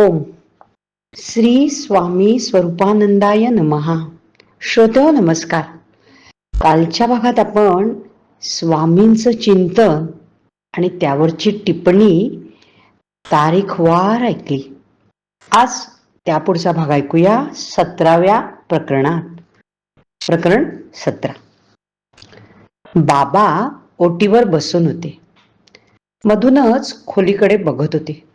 ओम. श्री स्वामी स्वरूपानंदाय नमहा श्रोत हो, नमस्कार. कालच्या भागात आपण स्वामींचं चिंतन आणि त्यावरची टिप्पणी तारीखवार ऐकली. आज त्यापुढचा भाग ऐकूया सतराव्या प्रकरणात. प्रकरण सतरा. बाबा ओटीवर बसून होते. मधूनच खोलीकडे बघत होते.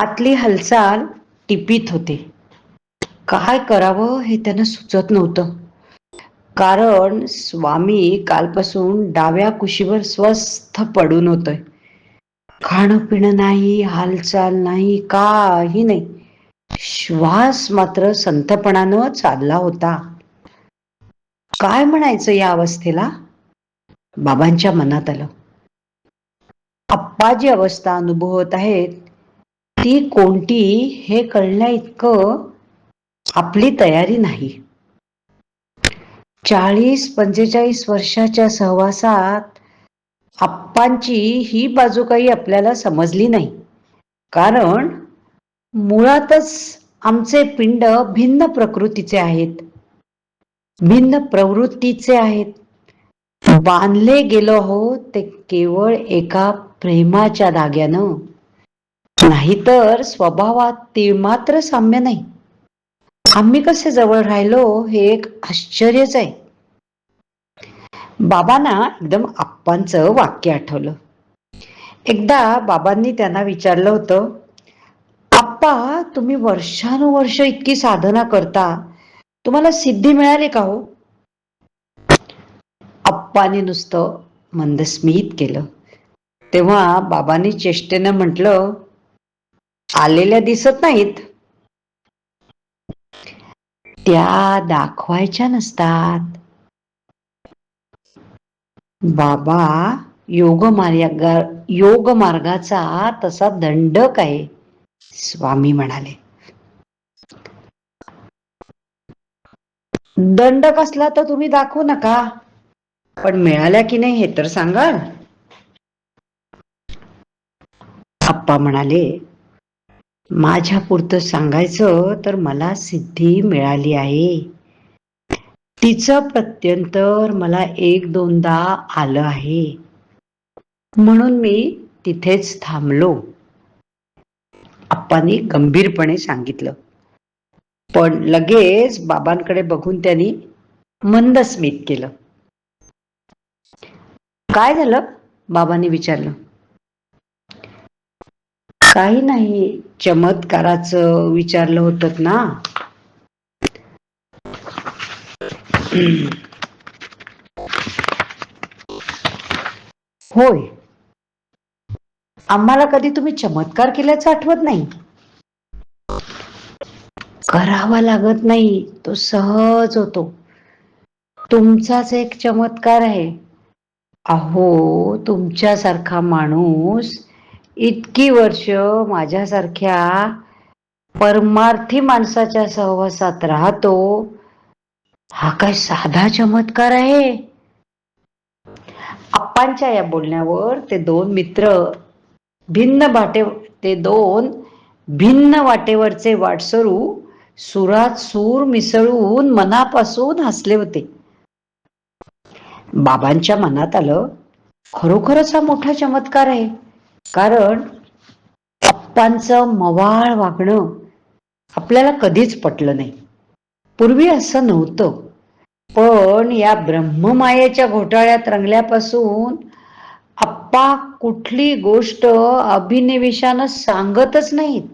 आतली हालचाल टिपीत होते. काय करावं हे त्यांना सुचत नव्हतं. कारण स्वामी कालपासून डाव्या कुशीवर स्वस्थ पडून होतोय. खाणं पिणं नाही हालचाल नाही काही नाही. श्वास मात्र संथपणानं चालला होता. काय म्हणायचं या अवस्थेला? बाबांच्या मनात आलं. आप्पा जी अवस्था अनुभवत आहेत. ती कोणती हे कळण्या इतकं आपली तयारी नाही. चाळीस पंचेचाळीस वर्षाच्या सहवासात आप्पांची ही बाजू काही आपल्याला समजली नाही. कारण मुळातच आमचे पिंड भिन्न प्रकृतीचे आहेत. भिन्न प्रवृत्तीचे आहेत. बांधले गेलो हो ते केवळ एका प्रेमाच्या धाग्यानं नाहीतर स्वभावात ती मात्र साम्य नाही. आम्ही कसे जवळ राहिलो हे एक आश्चर्यच आहे. बाबांना एकदम आप्पांचं वाक्य आठवलं. एकदा बाबांनी त्यांना विचारलं होतं आप्पा तुम्ही वर्षानुवर्ष इतकी साधना करता तुम्हाला सिद्धी मिळाली का हो? आप्पाने नुसतं मंदस्मित केलं. तेव्हा बाबांनी चेष्टेनं म्हटलं आलेल्या दिसत नाहीत. त्या दाखवायच्या नसतात. बाबा योग मार्गा योग मार्गाचा तसा दंडक आहे स्वामी म्हणाले. दंडक असला तर तुम्ही दाखवू नका. पण मिळाल्या की नाही हे तर सांगाल. आप्पा म्हणाले माझ्या पुरतं सांगायचं तर मला सिद्धी मिळाली आहे. तिचं प्रत्यंतर मला एक दोनदा आलं आहे. म्हणून मी तिथेच थांबलो. आप्पांनी गंभीरपणे सांगितलं. पण लगेच बाबांकडे बघून त्यांनी मंद स्मित केलं. काय झालं? बाबांनी विचारलं. काही नाही. चमत्काराचं विचारलं होतं ना. होय. आम्हाला कधी तुम्ही चमत्कार केल्याचं आठवत नाही? करावा लागत नाही. तो सहज होतो. तुमचाच एक चमत्कार आहे. अहो तुमच्यासारखा माणूस इतकी वर्ष माझ्यासारख्या परमार्थी माणसाच्या सहवासात राहतो हा काय साधा चमत्कार आहे? आप्पांच्या या बोलण्यावर ते दोन मित्र भिन्न वाटे ते दोन भिन्न वाटेवरचे वाटसरू सुरात सूर मिसळून मनापासून हसले होते. बाबांच्या मनात आलं खरोखरच हा मोठा चमत्कार आहे. कारण अप्पांचं मवाळ वागणं आपल्याला कधीच पटलं नाही. पूर्वी असं नव्हतं. पण या ब्रह्ममायेच्या घोटाळ्यात रंगल्यापासून आप्पा कुठली गोष्ट अभिनिवेशानं सांगतच नाहीत.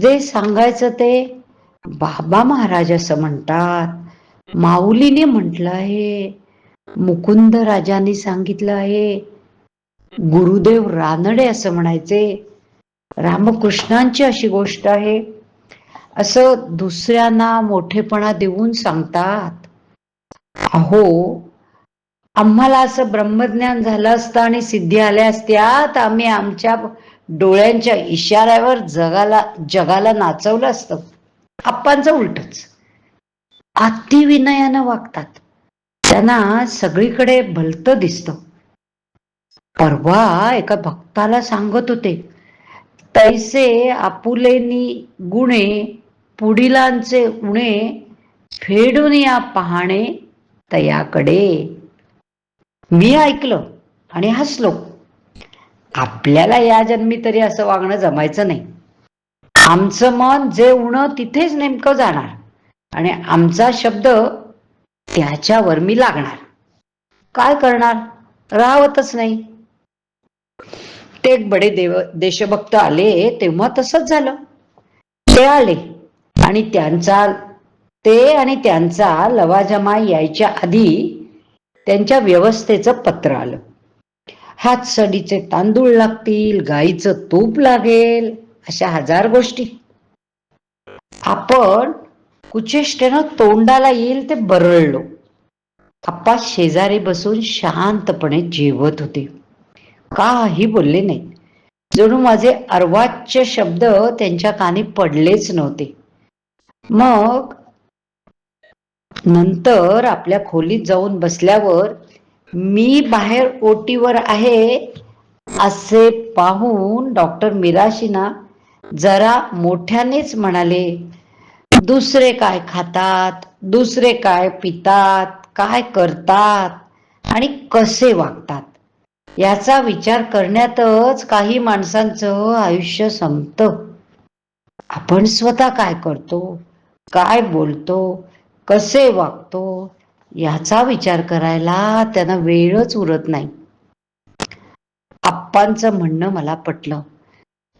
जे सांगायचं ते बाबा महाराज असं म्हणतात. माऊलीने म्हटलं आहे. मुकुंद राजांनी सांगितलं आहे. गुरुदेव रानडे असं म्हणायचे. रामकृष्णांची अशी गोष्ट आहे. असं दुसऱ्यांना मोठेपणा देऊन सांगतात. अहो आम्हाला असं ब्रह्मज्ञान झालं असतं आणि सिद्धी आल्या असत्या तर आम्ही आमच्या डोळ्यांच्या इशाऱ्यावर जगाला जगाला नाचवलं असतं. आप्पांचं उलटच. अतिविनयानं वागतात. त्यांना सगळीकडे भलतं दिसतं. परवा एका भक्ताला सांगत होते तैसे आपुलेनी गुणे पुढिलांचे उणे फेडून या पाहणे तयाकडे. मी ऐकलं आणि हसलो. आपल्याला या जन्मी तरी असं वागणं जमायचं नाही. आमचं मन जे उणं तिथेच नेमकं जाणार आणि आमचा शब्द त्याच्यावर मी लागणार. काय करणार? राहतच नाही. ते बडे देव देशभक्त आले तेव्हा तसंच झालं. ते आले आणि त्यांचा ते आणि त्यांचा लवाजमा यायच्या आधी त्यांच्या व्यवस्थेचं पत्र आलं. हातसडीचे तांदूळ लागतील गाईचं तूप लागेल अशा हजार गोष्टी. आपण कुचेष्टेनं तोंडाला येईल ते बरळलो. आप्पा शेजारी बसून शांतपणे जेवत होते. काही बोलले नाही. जणू माझे अर्वाच्य शब्द त्यांच्या कानी पडलेच नव्हते. मग नंतर आपल्या खोलीत जाऊन बसल्यावर मी बाहेर ओटीवर आहे असे पाहून डॉक्टर मिराशीना जरा मोठ्यानेच म्हणाले दुसरे काय खातात? दुसरे काय पितात? काय करतात? आणि कसे वागतात? याचा विचार करण्यातच काही माणसांचं आयुष्य संपतं. आपण स्वतः काय करतो? काय बोलतो? कसे वागतो? याचा विचार करायला त्यांना वेळच उरत नाही. आप्पांचं म्हणणं मला पटलं.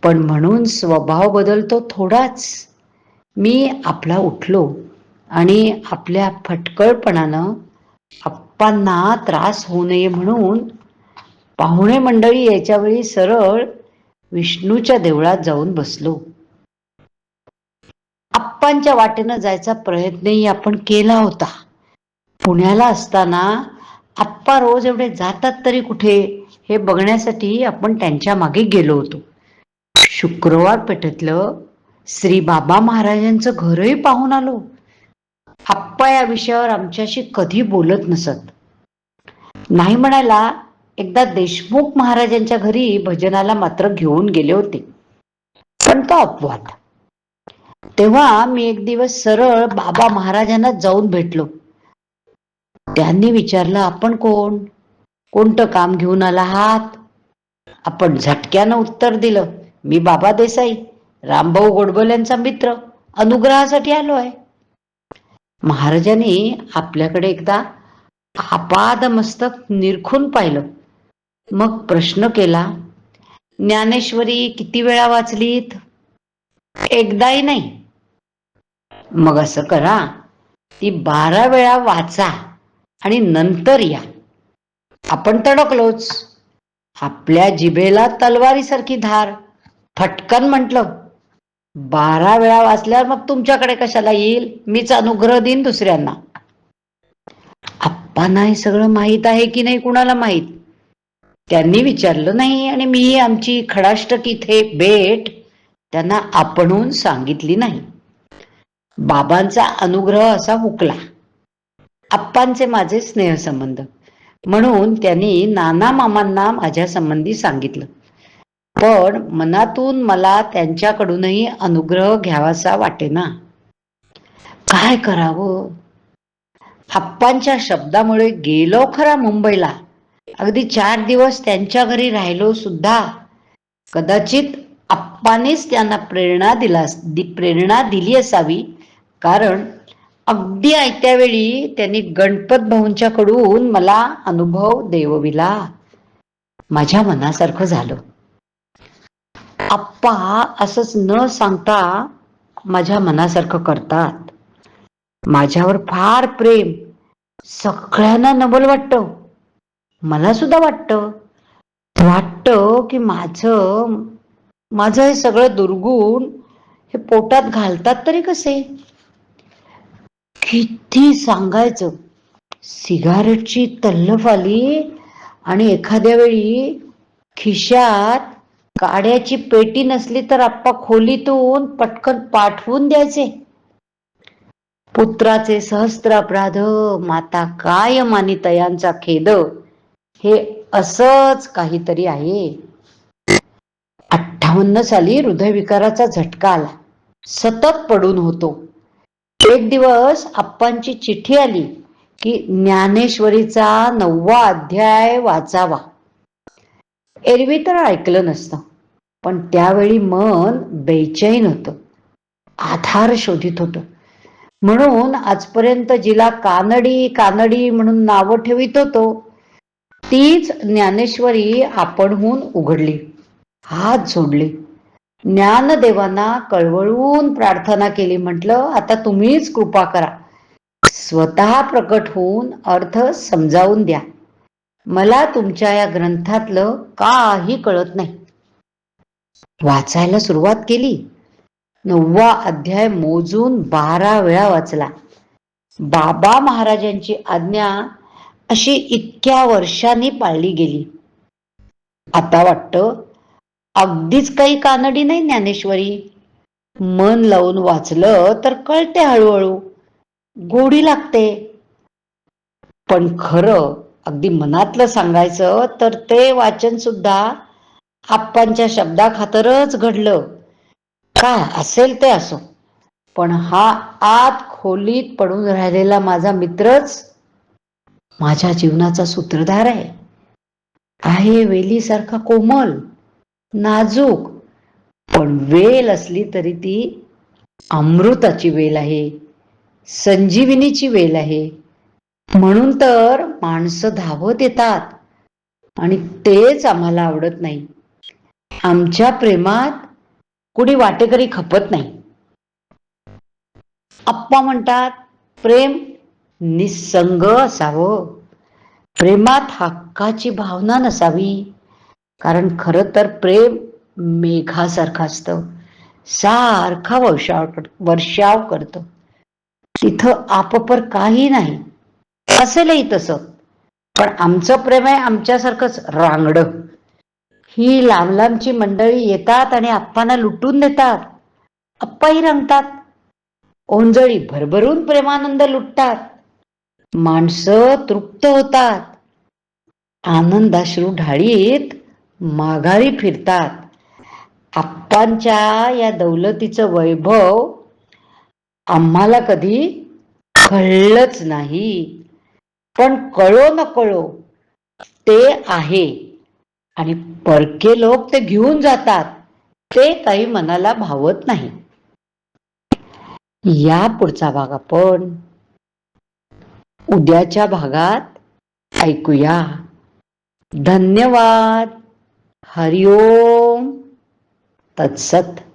पण म्हणून स्वभाव बदलतो थोडाच. मी आपला उठलो आणि आपल्या फटकळपणानं आप्पांना त्रास होऊ नये म्हणून पाहुणे मंडळी याच्या वेळी सरळ विष्णूच्या देवळात जाऊन बसलो. आप्पांच्या वाटेनं जायचा प्रयत्नही आपण केला होता. पुण्याला असताना आप्पा रोज एवढे जातात तरी कुठे हे बघण्यासाठी आपण त्यांच्या मागे गेलो होतो. शुक्रवार पेठेतलं श्री बाबा महाराजांचं घरही पाहून आलो. आप्पा या विषयावर आमच्याशी कधी बोलत नसत. नाही म्हणायला एकदा देशमुख महाराजांच्या घरी भजनाला मात्र घेऊन गेले होते. पण तो अपवाद. तेव्हा मी एक दिवस सरळ बाबा महाराजांना जाऊन भेटलो. त्यांनी विचारलं आपण कोण? कोणतं काम घेऊन आला आहात? आपण झटक्यानं उत्तर दिलं मी बाबा देसाई रामभाऊ गोडबोल्यांचा मित्र अनुग्रहासाठी आलो आहे. महाराजांनी आपल्याकडे एकदा आपादमस्तक निरखून पाहिलं. मग प्रश्न केला ज्ञानेश्वरी किती वेळा वाचलीत? एकदाही नाही. मग असं करा ती बारा वेळा वाचा आणि नंतर या. आपण तडकलोच. आपल्या जिभेला तलवारीसारखी धार. फटकन म्हटलं बारा वेळा वाचल्यावर मग तुमच्याकडे कशाला येईल? मीच अनुग्रह देईन दुसऱ्यांना. आप्पांना हे सगळं माहीत आहे की नाही कुणाला माहीत? त्यांनी विचारलं नाही आणि मी आमची खडाष्टक इथे भेट त्यांना आपणहून सांगितली नाही. बाबांचा अनुग्रह असा हुकला. आप्पांचे माझे स्नेहसंबंध. म्हणून त्यांनी नाना मामांना माझ्या संबंधी सांगितलं. पण मनातून मला त्यांच्याकडूनही अनुग्रह घ्यावासा वाटेना. काय करावं? आप्पांच्या शब्दामुळे गेलो खरा मुंबईला. अगदी चार दिवस त्यांच्या घरी राहिलो सुद्धा कदाचित आप्पानेच त्यांना प्रेरणा दिला दि प्रेरणा दिली असावी. कारण अगदी आयत्या वेळी त्यांनी गणपत भाऊंच्या कडून मला अनुभव देवविला. माझ्या मनासारखं झालं. आप्पा असंच न सांगता माझ्या मनासारखं करतात. माझ्यावर फार प्रेम सगळ्यांना नबल वाटतं. मला सुद्धा वाटतं. वाटतं की माझं माझं हे सगळं दुर्गुण हे पोटात घालतात तरी कसे? किती सांगायचं. सिगारेटची तल्लफ आली आणि एखाद्या वेळी खिशात काड्याची पेटी नसली तर आप्पा खोलीतून पटकन पाठवून द्यायचे. पुत्राचे सहस्त्र अपराध माता काय मानितयांचा खेद. हे असंच काहीतरी आहे. अठ्ठावन्न साली हृदयविकाराचा झटका आला. सतत पडून होतो. एक दिवस आप्पांची चिठ्ठी आली की ज्ञानेश्वरीचा नववा अध्याय वाचावा. एरवी तर ऐकलं नसतं पण त्यावेळी मन बेचैन होतं. आधार शोधित होतं. म्हणून आजपर्यंत जिला कानडी कानडी म्हणून नावं ठेवित होतो. तीच ज्ञानेश्वरी आपणहून उघडली हात जोडले. ज्ञानदेवांना कळवळून प्रार्थना केली म्हटलं आता तुम्हीच कृपा करा. स्वतः प्रकट होऊन अर्थ समजावून द्या. मला तुमच्या या ग्रंथातलं काही कळत नाही. वाचायला सुरुवात केली. नववा अध्याय मोजून बारा वेळा वाचला. बाबा महाराजांची आज्ञा अशी इतक्या वर्षांनी पाळली गेली. आता वाटतं अगदीच काही कानडी नाही ज्ञानेश्वरी. मन लावून वाचलं तर कळते हळूहळू. गोडी लागते. पण खरं अगदी मनातलं सांगायचं तर ते वाचन सुद्धा आप्पांच्या शब्दाखातरच घडलं. काय असेल ते असो. पण हा आत खोलीत पडून राहिलेला माझा मित्रच माझ्या जीवनाचा सूत्रधार आहे. आहे वेलीसारखा कोमल नाजूक पण वेल असली तरी ती अमृताची वेल आहे संजीविनीची वेल आहे. म्हणून तर माणसं धावत येतात आणि तेच आम्हाला आवडत नाही. आमच्या प्रेमात कुणी वाटेकरी खपत नाही. आप्पा म्हणतात प्रेम निसंग असावं. प्रेमात हक्काची भावना नसावी. कारण खरं तर प्रेम मेघासारखं असतं. सारखा वर्षाव वर्षाव करतं. तिथं आपपर काही नाही. असेलही तसं. पण आमचं प्रेम आहे आमच्यासारखंच रांगडं. ही लांब लांबची मंडळी येतात आणि आप्पांना लुटून देतात. आप्पाही रंगतात. ओंजळी भरभरून प्रेमानंद लुटतात. माणसं तृप्त होतात. आनंदाश्रू ढाळीत माघारी फिरतात. आप्पांच्या या दौलतीचं वैभव आम्हाला कधी कळलंच नाही. पण कळो न कळो ते आहे. आणि परके लोक ते घेऊन जातात ते काही मनाला भावत नाही. या पुढचा भाग आपण उद्याच्या भागात ऐकूया. धन्यवाद. हरिओम. तत्सत.